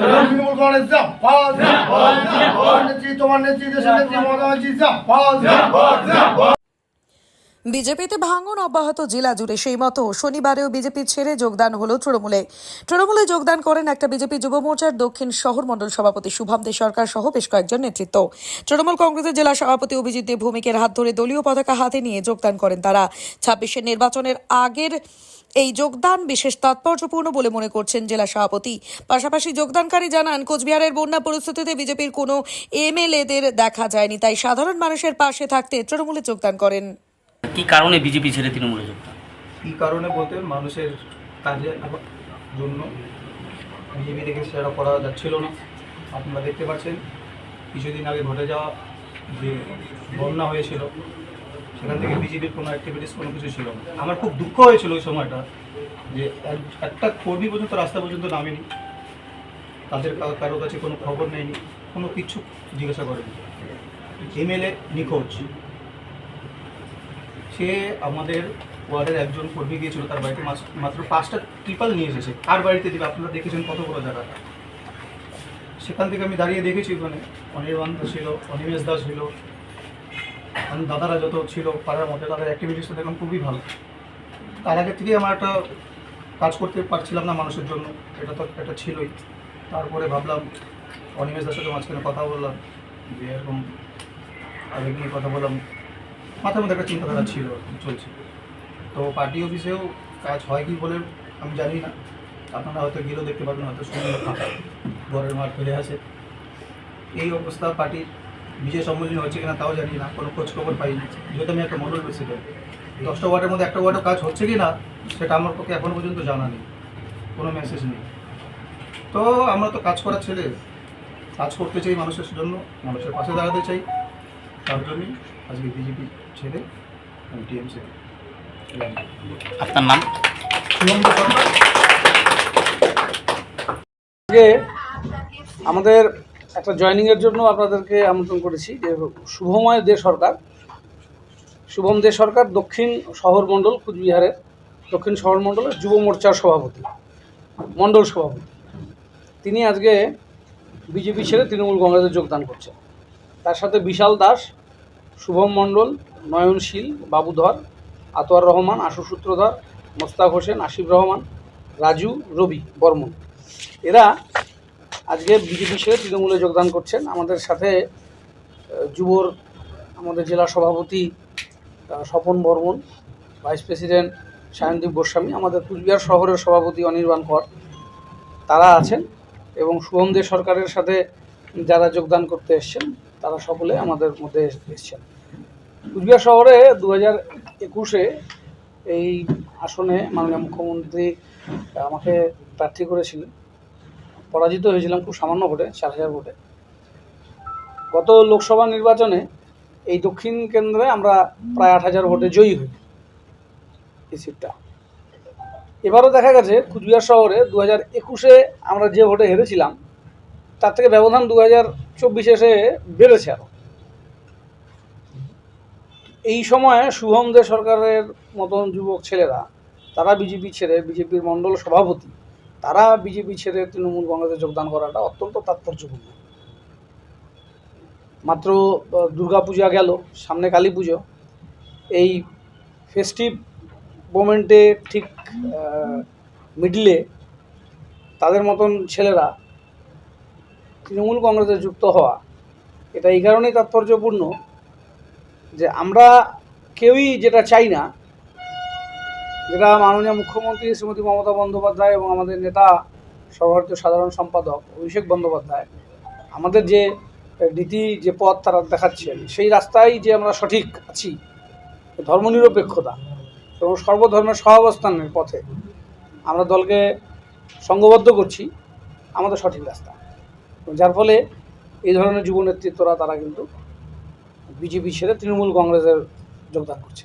তৃণমূল কংগ্রেস তোমার নেত্রী দেশের নেত্রী মমতা ব্যানার্জি বিজেপিতে ভাঙন অব্যাহত জেলা জুড়ে সেই মতো শনিবারেও বিজেপি ছেড়ে যোগদান হলো তৃণমূলে। তৃণমূলে যোগদান করেন একটা বিজেপি যুব মোর্চার দক্ষিণ শহর মণ্ডল সভাপতি শুভম দে সরকার সহ বেশ কয়েকজন নেতৃত্ব। তৃণমূল কংগ্রেসের জেলা সভাপতি অভিজিৎ দেব ভৌমিকের হাত ধরে দলীয় পতাকা হাতে নিয়ে যোগদান করেন তারা। ছাব্বিশের নির্বাচনের আগের এই যোগদান বিশেষ তাৎপর্যপূর্ণ বলে মনে করছেন জেলা সভাপতি। পাশাপাশি যোগদানকারী জানান, কোচবিহারের বন্যা পরিস্থিতিতে বিজেপির কোনো এমএলএদের দেখা যায়নি, তাই সাধারণ মানুষের পাশে থাকতে তৃণমূলে যোগদান করেন। কি কারণে বিজেপি ছেড়ে তৃণমূলে যোগদান কী কারণে বলতে মানুষের কাজের জন্য বিজেপি থেকে সেটা করা যাচ্ছিল না। আপনারা দেখতে পাচ্ছেন, কিছুদিন আগে ঘটে যাওয়া যে বন্যা হয়েছিল, সেখান থেকে বিজেপির কোনো অ্যাক্টিভিটিস কোনো কিছু ছিল না। আমার খুব দুঃখ হয়েছিল ওই সময়টা যে এক- একটা কর্মী পর্যন্ত রাস্তা পর্যন্ত নামেনি, তাদের কারও কাছে কোনো খবর নেয়নি, কোনো কিছু জিজ্ঞাসা করেনি। এমএলএ নিখোঁজ। সে আমাদের ওয়ার্ডের একজন কর্মী গিয়েছিল, তার বাড়িতে মাত্র পাঁচটা ট্রিপাল নিয়ে এসেছে। কার বাড়িতে দিবে? আপনারা দেখেছেন কত বড় জায়গাটা সেখান থেকে আমি দাঁড়িয়ে দেখেছি ওখানে। অনির্বাণ ছিল, অনিমেষ দাস ছিল আমি দাদারা যত ছিল পাড়ার মধ্যে, তাদের অ্যাক্টিভিটিসটা দেখলাম খুবই ভালো। তার আগে থেকেই আমার একটা কাজ করতে পারছিলাম না মানুষের জন্য, এটা তো একটা ছিলই। তারপরে ভাবলাম, অনিমেষ দাসের সাথে মাঝখানে কথা বললাম, যে এরকম আবেগ নিয়ে কথা বললাম। মাথার মধ্যে একটা চিন্তাধারা ছিল, চলছে। তো পার্টি অফিসেও কাজ হয় কি বলে আমি জানি না। আপনারা হয়তো গেলেও দেখতে পাবেন হয়তো ফাঁকা ঘরের মাঠ ফেলে আছে। এই অবস্থা পার্টির বিজয় সম্মেলনী হচ্ছে কিনা তাও জানি না, কোনো খোঁজখবর পাইনি। যেহেতু আমি একটা মন্ডল প্রেসিডেন্ট দশটা ওয়ার্ডের মধ্যে একটা ওয়ার্ডও কাজ হচ্ছে কি না সেটা আমার পক্ষে এখনও পর্যন্ত জানা নেই। কোনো মেসেজ নেই। তো আমরা তো কাজ করার ছেলে। কাজ করতে চাই মানুষের জন্য, মানুষের পাশে দাঁড়াতে চাই। তার জন্যই আজকে বিজেপি ছেড়ে আমি টিএমসি আপনার নাম? আজকে আমাদের একটা জয়েনিংয়ের জন্য আপনাদেরকে আমন্ত্রণ করেছি যে শুভময় দে সরকার। শুভম দে সরকার দক্ষিণ শহর মণ্ডল কুচবিহারের দক্ষিণ শহর মণ্ডলের যুব মোর্চার সভাপতি মণ্ডল সভাপতি। তিনি আজকে বিজেপি ছেড়ে তৃণমূল কংগ্রেসে যোগদান করছেন। তার সাথে বিশাল দাস শুভম মণ্ডল, নয়নশীল, বাবুধর, আতোয়ার রহমান, আশু সূত্রধর, মোস্তাক হোসেন আসিফ রহমান, রাজু, রবি, বর্মন। এরা আজকে বিজেপি ছেড়ে তৃণমূলে যোগদান করছেন। আমাদের সাথে যুবর, আমাদের জেলা সভাপতি স্বপন বর্মন, ভাইস প্রেসিডেন্ট সায়নদীপ গোস্বামী, আমাদের কুচবিহার শহরের সভাপতি অনির্বাণ কর তারা আছেন এবং শুভম দে সরকারের সাথে যারা যোগদান করতে এসছেন তারা সকলে আমাদের মধ্যে এস- এসছেন। কুচবিহার শহরে দু হাজার একুশে এই আসনে মাননীয় মুখ্যমন্ত্রী আমাকে প্রার্থী করেছিলেন। পরাজিত হয়েছিলাম খুব সামান্য ভোটে, চার হাজার ভোটে। গত লোকসভা নির্বাচনে এই দক্ষিণ কেন্দ্রে আমরা প্রায় আট হাজার ভোটে জয়ী হই এই সিটটা। এবারও দেখা গেছে কুচবিহার শহরে দু হাজার একুশে আমরা যে ভোটে হেরেছিলাম, তার থেকে ব্যবধান দু হাজার চব্বিশে বেড়েছে আরও এই সময়ে শুভম দে সরকারের মতন যুবক ছেলেরা, তারা বিজেপি ছেড়ে বিজেপির মণ্ডল সভাপতি, তারা বিজেপি ছেড়ে তৃণমূল কংগ্রেসে যোগদান করাটা অত্যন্ত তাৎপর্যপূর্ণ। মাত্র দুর্গাপূজা গেল, সামনে কালী পুজো এই ফেস্টিভ মোমেন্টে ঠিক মিডলে তাদের মতন ছেলেরা তৃণমূল কংগ্রেসে যুক্ত হওয়া, এটা এই কারণেই তাৎপর্যপূর্ণ যে আমরা কেউই যেটা চাই না, যেটা মাননীয় মুখ্যমন্ত্রী শ্রীমতী মমতা বন্দ্যোপাধ্যায় এবং আমাদের নেতা সর্বভারতীয় সাধারণ সম্পাদক অভিষেক বন্দ্যোপাধ্যায়, আমাদের যে নীতি, যে পথ তারা দেখাচ্ছেন, সেই রাস্তায় যে আমরা সঠিক আছি ধর্মনিরপেক্ষতা এবং সর্বধর্মের সহাবস্থানের পথে আমরা দলকে সঙ্গবদ্ধ করছি, আমাদের সঠিক রাস্তা। যার ফলে এই ধরনের যুব নেতৃত্বরা তারা কিন্তু বিজেপি ছেড়ে তৃণমূল কংগ্রেসের যোগদান করছে।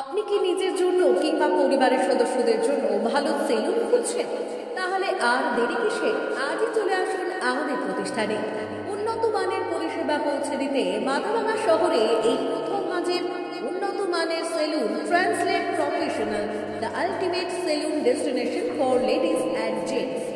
আপনি কি নিজের জন্য কিংবা পরিবারের সদস্যদের জন্য ভালো সেলুন খুঁজছেন? তাহলে আর দেরি কিসে? আজই চলে আসুন আমাদের প্রতিষ্ঠানে। উন্নত মানের পরিষেবা পৌঁছে দিতে মাথাভাঙা শহরে এই প্রথম মাঝের উন্নত মানের salon translate professional, the ultimate salon destination for ladies and gents.